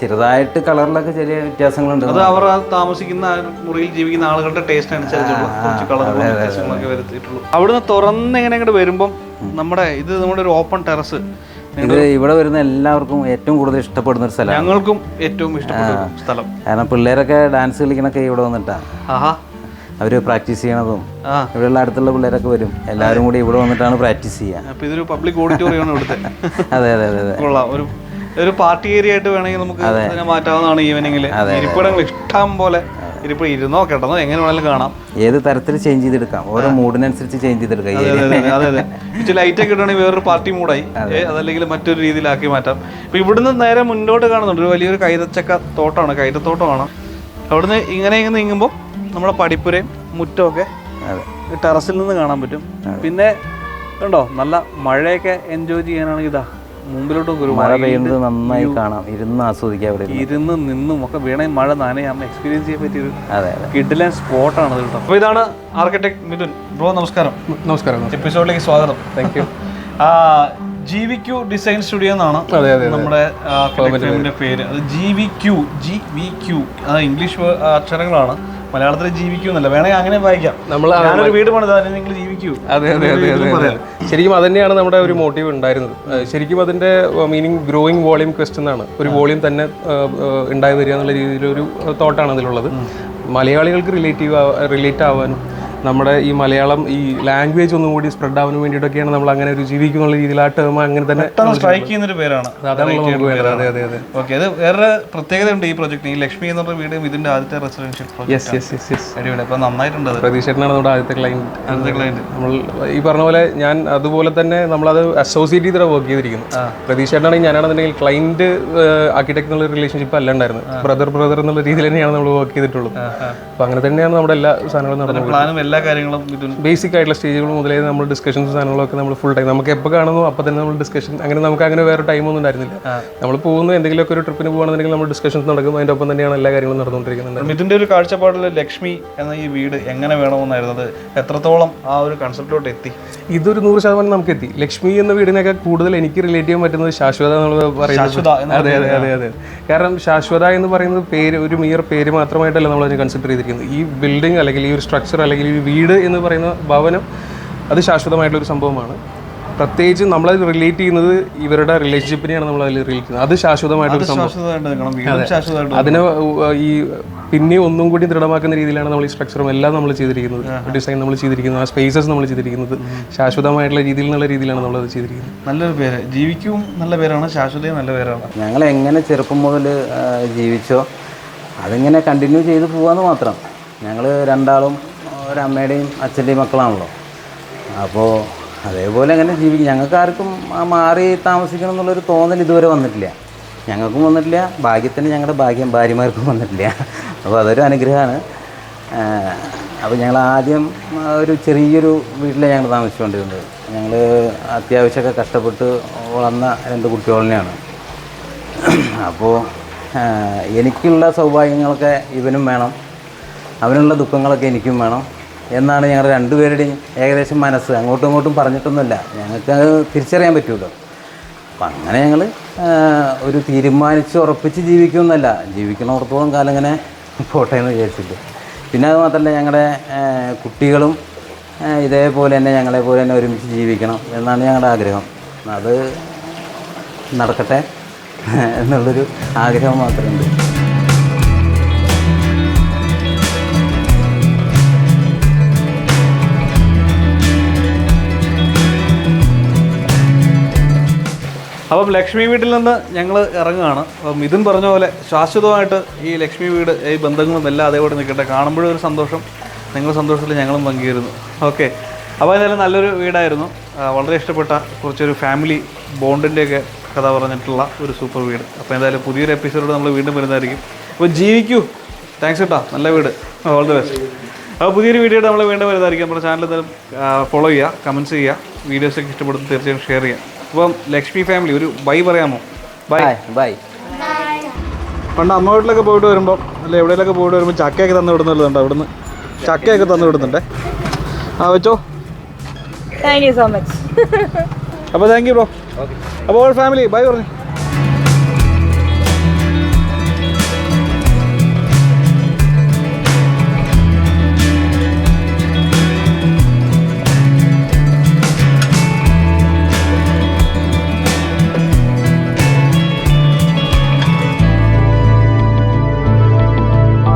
A: ചെറുതായിട്ട് കളറിലൊക്കെ ചെറിയ വ്യത്യാസങ്ങളുണ്ട്.
B: അത് അവർ താമസിക്കുന്ന മുറിയിൽ ജീവിക്കുന്ന ആളുകളുടെ ടേസ്റ്റ് അനുസരിച്ചുള്ള കുറച്ച് കളറുകളും വ്യത്യാസങ്ങളൊക്കെ വരുത്തിയിട്ടുള്ളൂ. അവിടുന്ന് തുറന്ന് ഇങ്ങനെ അങ്ങോട്ട് വരുമ്പം നമ്മുടെ ഇത് നമ്മുടെ ഒരു ഓപ്പൺ ടെറസ്
A: ഇത് ഇവിടെ വരുന്ന എല്ലാവർക്കും ഏറ്റവും കൂടുതൽ ഇഷ്ടപ്പെടുന്ന ഒരു സ്ഥലം
B: ഞങ്ങൾക്കും ഏറ്റവും ഇഷ്ടപ്പെട്ട ഒരു സ്ഥലം.
A: കാരണം പിള്ളേരൊക്കെ ഡാൻസ് കളിക്കണൊക്കെ ഇവിടെ വന്നിട്ടാണ്
B: ആഹാ.
A: അവർ പ്രാക്ടീസ് ചെയ്യണതും ഇവിടെയുള്ള അടുത്തുള്ള പിള്ളേരൊക്കെ വരും. എല്ലാവരും കൂടി ഇവിടെ വന്നിട്ടാണ് പ്രാക്ടീസ് ചെയ്യുക
B: ഇതൊരു പബ്ലിക് ഓഡിറ്റോറിയമാണ് ഇവിടുത്തെ.
A: അതെ അതെ അതെ
B: കൊള്ളാം. ഒരു ഒരു പാർട്ടി ഏരിയ ആയിട്ട് വേണമെങ്കിൽ നമുക്ക് മാറ്റാവുന്നതാണ് ഈവനിങ്ങിൽ ഇരിപ്പിടങ്ങൾ ഇഷ്ടം പോലെ ഇരിപ്പിടം ഇരുന്നോ കിടന്നോ എങ്ങനെ വേണമെങ്കിലും കാണാം.
A: ഏത് തരത്തിൽ ചേഞ്ച് ചെയ്തെടുക്കാം? ഓരോ മൂഡിനനുസരിച്ച് ചേഞ്ച് ചെയ്തെടുക്കാം.
B: അതെ അതെ ഇച്ചിരി ലൈറ്റ് ഒക്കെ ഇടുകയാണെങ്കിൽ വേറൊരു പാർട്ടി മൂഡായി അതല്ലെങ്കിൽ മറ്റൊരു രീതിയിലാക്കി മാറ്റാം. ഇപ്പൊ ഇവിടുന്ന് നേരെ മുന്നോട്ട് കാണുന്നുണ്ട്. ഒരു വലിയൊരു കൈതച്ചക്ക തോട്ടമാണ് കൈതത്തോട്ടമാണ്. അവിടുന്ന് ഇങ്ങനെ ഇങ്ങനെ നീങ്ങുമ്പോൾ നമ്മുടെ പടിപ്പുരയും മുറ്റമൊക്കെ ടെറസിൽ നിന്ന് കാണാൻ പറ്റും. പിന്നെ കണ്ടോ നല്ല മഴയൊക്കെ എൻജോയ് ചെയ്യാനാണെങ്കിൽ ഇതാ മുമ്പിലോട്ട് ഒരു
A: മഴ പെയ്യുന്നത് നന്നായി കാണാം. ഇരുന്ന് ആസ്വദിക്കാം അവിടെ ഇരുന്ന്.
B: നിന്നും ഒക്കെ വീണ മഴ നനയാം. എക്സ്പീരിയൻസ് ചെയ്യാൻ പറ്റിയൊരു
A: അതെ
B: സ്പോട്ട് സ്പോട്ടാണ് കേട്ടോ. അപ്പോൾ ഇതാണ് ആർക്കിടെക്ട് മിഥുൻ. ബ്രോ നമസ്കാരം.
D: നമസ്കാരം.
B: എപ്പിസോഡിലേക്ക് സ്വാഗതം.
D: Thank you
B: G V Q design studio എന്നാണ് നമ്മുടെ പേര്. അത് G V Q G V Q അത് ഇംഗ്ലീഷ് അക്ഷരങ്ങളാണ്. മലയാളത്തിൽ ജീവിക്കൂന്നല്ല വേണമെങ്കിൽ അങ്ങനെ വായിക്കാം.
D: നമ്മൾ
B: ഞാനൊരു വീട് പണിതാ നിങ്ങൾ ജീവിക്കൂ.
D: അതെ അതെ അതെ അതെ ശരിക്കും അത് തന്നെയാണ് നമ്മുടെ ഒരു മോട്ടീവ് ഉണ്ടായിരുന്നത്. ശരിക്കും അതിന്റെ മീനിങ് ഗ്രോയിങ് വോളിയം ക്വസ്റ്റ് എന്നാണ്. ഒരു വോളിയം തന്നെ ഉണ്ടായി വരിക എന്നുള്ള രീതിയിലൊരു തോട്ടാണ് അതിലുള്ളത്. മലയാളികൾക്ക് റിലേറ്റീവ് റിലേറ്റ് ആവാനും നമ്മുടെ ഈ മലയാളം ഈ ലാംഗ്വേജ് ഒന്നും കൂടി സ്പ്രെഡ് ആവാൻ വേണ്ടിയിട്ടൊക്കെയാണ് നമ്മൾ അങ്ങനെ ഒരു ജീവിക്കുന്നുള്ള രീതിയിൽ ആ ടേം അങ്ങനെ തന്നെ
B: സ്ട്രൈക്ക് ചെയ്യുന്ന ഒരു പേരാണ്. ഓക്കെ അത് വേറെ പ്രത്യേകത ഉണ്ട് ഈ പ്രൊജക്ട് ഈ ലക്ഷ്മി എന്ന് പറഞ്ഞ വീട് ഇതിന്റെ ആദ്യത്തെ residential
D: yes yes yes yes
B: അടിപൊളി. നന്നായിട്ടുണ്ട്
D: പ്രതീക്ഷേട്ടനാണ് നമ്മുടെ ആദ്യത്തെ ക്ലൈന്റ്
B: ആദ്യത്തെ client.
D: നമ്മൾ ഈ പറഞ്ഞ പോലെ ഞാൻ അതുപോലെ തന്നെ നമ്മളത് അസോസിയേറ്റ് ചെയ്തിട്ട് വർക്ക് ചെയ്തിരിക്കുന്നു പ്രതീക്ഷേട്ടനാണെങ്കിൽ ഞാനാണെന്നുണ്ടെങ്കിൽ ക്ലൈന്റ് ആർക്കിടെക്ട് എന്നുള്ള റിലേഷൻഷിപ്പ് അല്ല ഉണ്ടായിരുന്നത്. ബ്രദർ ബ്രദർ എന്നുള്ള രീതിയിൽ തന്നെയാണ് നമ്മൾ വർക്ക് ചെയ്തിട്ടുള്ളത്. അപ്പോൾ അങ്ങനെ തന്നെയാണ് നമ്മുടെ എല്ലാ സാധനങ്ങളും നടന്നത്
B: എല്ലാ കാര്യങ്ങളും ഇതിൽ
D: ബേസിക് ആയിട്ടുള്ള സ്റ്റേജുകൾ മുതലേ നമ്മൾ ഡിസ്കഷൻസ് സാധനങ്ങളൊക്കെ നമ്മൾ ഫുൾ ടൈം നമുക്ക് എപ്പോൾ കാണുന്നു അപ്പോൾ തന്നെ നമ്മൾ ഡിസ്കഷൻ അങ്ങനെ നമുക്ക് അങ്ങനെ വേറെ ടൈമൊന്നും ഉണ്ടായിരുന്നില്ല. നമ്മൾ പോകുന്നു എന്തെങ്കിലുമൊക്കെ ഒരു ട്രിപ്പിന് പോകുകയാണെന്നുണ്ടെങ്കിൽ നമ്മൾ ഡിസ്കഷൻസ് നടക്കും അതിന്റെ ഒപ്പം തന്നെയാണ് എല്ലാ കാര്യങ്ങളും നടന്നുകൊണ്ടിരിക്കുന്നത്.
B: മിഥുന്റെ ഒരു കാഴ്ചപ്പാടിൽ ലക്ഷ്മി എന്ന ഈ വീട് എങ്ങനെ വേണമെന്നായിരുന്നത്? എത്രത്തോളം ആ ഒരു കൺസെപ്റ്റിലോട്ട് എത്തി?
D: ഇതൊരു നൂറ് ശതമാനം നമുക്ക് എത്തി. ലക്ഷ്മി എന്ന വീടിനൊക്കെ കൂടുതൽ എനിക്ക് റിലേറ്റ് ചെയ്യാൻ പറ്റുന്നത് ശാശ്വത എന്നുള്ളത് പറയുന്നത് അതെ അതെ അതെ അതെ. കാരണം ശാശ്വത എന്ന് പറയുന്നത് പേര് ഒരു മിയർ പേര് മാത്രമായിട്ടല്ല നമ്മൾ അതിനെ കൺസിഡർ ചെയ്തിരിക്കുന്നത്. ഈ ബിൽഡിംഗ് അല്ലെങ്കിൽ ഈ ഒരു സ്ട്രക്ചർ അല്ലെങ്കിൽ ഈ വീട് എന്ന് പറയുന്ന ഭവനം അത് ശാശ്വതമായിട്ടുള്ള ഒരു സംഭവമാണ്. പ്രത്യേകിച്ച് നമ്മൾ റിലേറ്റ് ചെയ്യുന്നത് ഇവരുടെ റിലേഷൻഷിപ്പിനെയാണ് നമ്മൾ അതിൽ റിലേറ്റ് ചെയ്യുന്നത്. അത് ശാശ്വതമായിട്ടൊരു സംഭവം.
B: ശാശ്വതമായിട്ട്
D: അതിന് അതിനെ ഈ പിന്നെ ഒന്നും കൂടി ദൃഢമാക്കുന്ന രീതിയിലാണ് നമ്മൾ ഈ സ്ട്രക്ചറും എല്ലാം നമ്മൾ ചെയ്തിരിക്കുന്നത്. ഡിസൈൻ നമ്മൾ ചെയ്തിരിക്കുന്നത്. ആ സ്പേസസ് നമ്മൾ ചെയ്തിരിക്കുന്നത്. ശാശ്വതമായിട്ടുള്ള രീതിയിൽ എന്നുള്ള രീതിയിലാണ് നമ്മൾ അത് ചെയ്തിരിക്കുന്നത്.
B: നല്ലൊരു പേര്. ജീവിക്കും നല്ല പേരാണ്. ശാശ്വതയും നല്ല പേരാണ്.
A: ഞങ്ങൾ എങ്ങനെ ചെറുപ്പം മുതൽ ജീവിച്ചോ അതിങ്ങനെ കണ്ടിന്യൂ ചെയ്ത് പോകാമെന്ന് മാത്രം. ഞങ്ങൾ രണ്ടാളും ഒരമ്മയുടെയും അച്ഛന്റെയും മക്കളാണല്ലോ. അപ്പോൾ അതേപോലെ അങ്ങനെ ജീവിക്കും. ഞങ്ങൾക്ക് ആർക്കും മാറി താമസിക്കണം എന്നുള്ളൊരു തോന്നൽ ഇതുവരെ വന്നിട്ടില്ല. ഞങ്ങൾക്കും വന്നിട്ടില്ല. ഭാഗ്യത്തിന് ഞങ്ങളുടെ ഭാഗ്യം ഭാര്യമാർക്കും വന്നിട്ടില്ല. അപ്പോൾ അതൊരു അനുഗ്രഹമാണ്. അപ്പോൾ ഞങ്ങൾ ആദ്യം ഒരു ചെറിയൊരു വീട്ടിലാണ് ഞങ്ങൾ താമസിച്ചുകൊണ്ടിരുന്നത്. ഞങ്ങൾ അത്യാവശ്യമൊക്കെ കഷ്ടപ്പെട്ട് വളർന്ന രണ്ട് കുട്ടികളിനെയാണ് അപ്പോൾ എനിക്കുള്ള സൗഭാഗ്യങ്ങളൊക്കെ ഇവനും വേണം. അവനുള്ള ദുഃഖങ്ങളൊക്കെ എനിക്കും വേണം. എന്നാണ് ഞങ്ങളുടെ രണ്ടുപേരുടെയും ഏകദേശം മനസ്സ്. അങ്ങോട്ടും ഇങ്ങോട്ടും പറഞ്ഞിട്ടൊന്നുമില്ല. ഞങ്ങൾക്ക് അത് തിരിച്ചറിയാൻ പറ്റുമല്ലോ. അപ്പം അങ്ങനെ ഞങ്ങൾ ഒരു തീരുമാനിച്ച് ഉറപ്പിച്ച് ജീവിക്കുമെന്നല്ല. ജീവിക്കണോടത്തോളം കാലം ഇങ്ങനെ പോട്ടെ എന്ന് വിചാരിച്ചിട്ട്. പിന്നെ അത് മാത്രമല്ല ഞങ്ങളുടെ കുട്ടികളും ഇതേപോലെ തന്നെ ഞങ്ങളെ പോലെ തന്നെ ഒരുമിച്ച് ജീവിക്കണം എന്നാണ് ഞങ്ങളുടെ ആഗ്രഹം. അത് നടക്കട്ടെ എന്നുള്ളൊരു ആഗ്രഹം മാത്രമുണ്ട്.
B: അപ്പം ലക്ഷ്മി വീട്ടിൽ നിന്ന് ഞങ്ങൾ ഇറങ്ങുകയാണ്. അപ്പം മിഥുൻ പറഞ്ഞ പോലെ ശാശ്വതമായിട്ട് ഈ ലക്ഷ്മി വീട് ഈ ബന്ധങ്ങളും എല്ലാം അതേപോലെ നിൽക്കട്ടെ. കാണുമ്പോഴും ഒരു സന്തോഷം നിങ്ങൾ സന്തോഷത്തിൽ ഞങ്ങളും പങ്കുചേരുന്നു. ഓക്കെ. അപ്പോൾ എന്തായാലും നല്ലൊരു വീടായിരുന്നു. വളരെ ഇഷ്ടപ്പെട്ട കുറച്ചൊരു ഫാമിലി ബോണ്ടിന്റെയൊക്കെ കഥ പറഞ്ഞിട്ടുള്ള ഒരു സൂപ്പർ വീട്. അപ്പോൾ എന്തായാലും പുതിയൊരു എപ്പിസോഡ് നമ്മൾ വീണ്ടും വരുന്നതായിരിക്കും. അപ്പോൾ ജീവിക്കൂ. താങ്ക്സ് കേട്ടോ. നല്ല വീട്. ഓൾ ദി ബെസ്റ്റ് അപ്പോൾ പുതിയൊരു വീഡിയോ നമ്മൾ വീണ്ടും വരുന്നതായിരിക്കും. നമ്മുടെ ചാനൽ എന്തായാലും ഫോളോ ചെയ്യുക കമന്റ്സ് ചെയ്യുക വീഡിയോസൊക്കെ ഇഷ്ടപ്പെടുന്ന തീർച്ചയായും ഷെയർ ചെയ്യുക. അപ്പം ലക്ഷ്മി ഫാമിലി ഒരു ബൈ പറയാമോ? ബൈ.
A: ബൈ.
B: പണ്ട് അമ്മ വീട്ടിലൊക്കെ പോയിട്ട് വരുമ്പോൾ അല്ല എവിടെയെങ്കിലൊക്കെ പോയിട്ട് വരുമ്പോൾ ചക്കയൊക്കെ തന്നു വിടുന്നുണ്ട് അവിടുന്ന്. ചക്കയൊക്കെ തന്നു വിടുന്നുണ്ടേ ആ വെച്ചോ.
C: താങ്ക് യു സോ മച്ച്
B: അപ്പോൾ താങ്ക് യു ബ്രോ അപ്പോൾ ഫാമിലി ബൈ പറഞ്ഞു.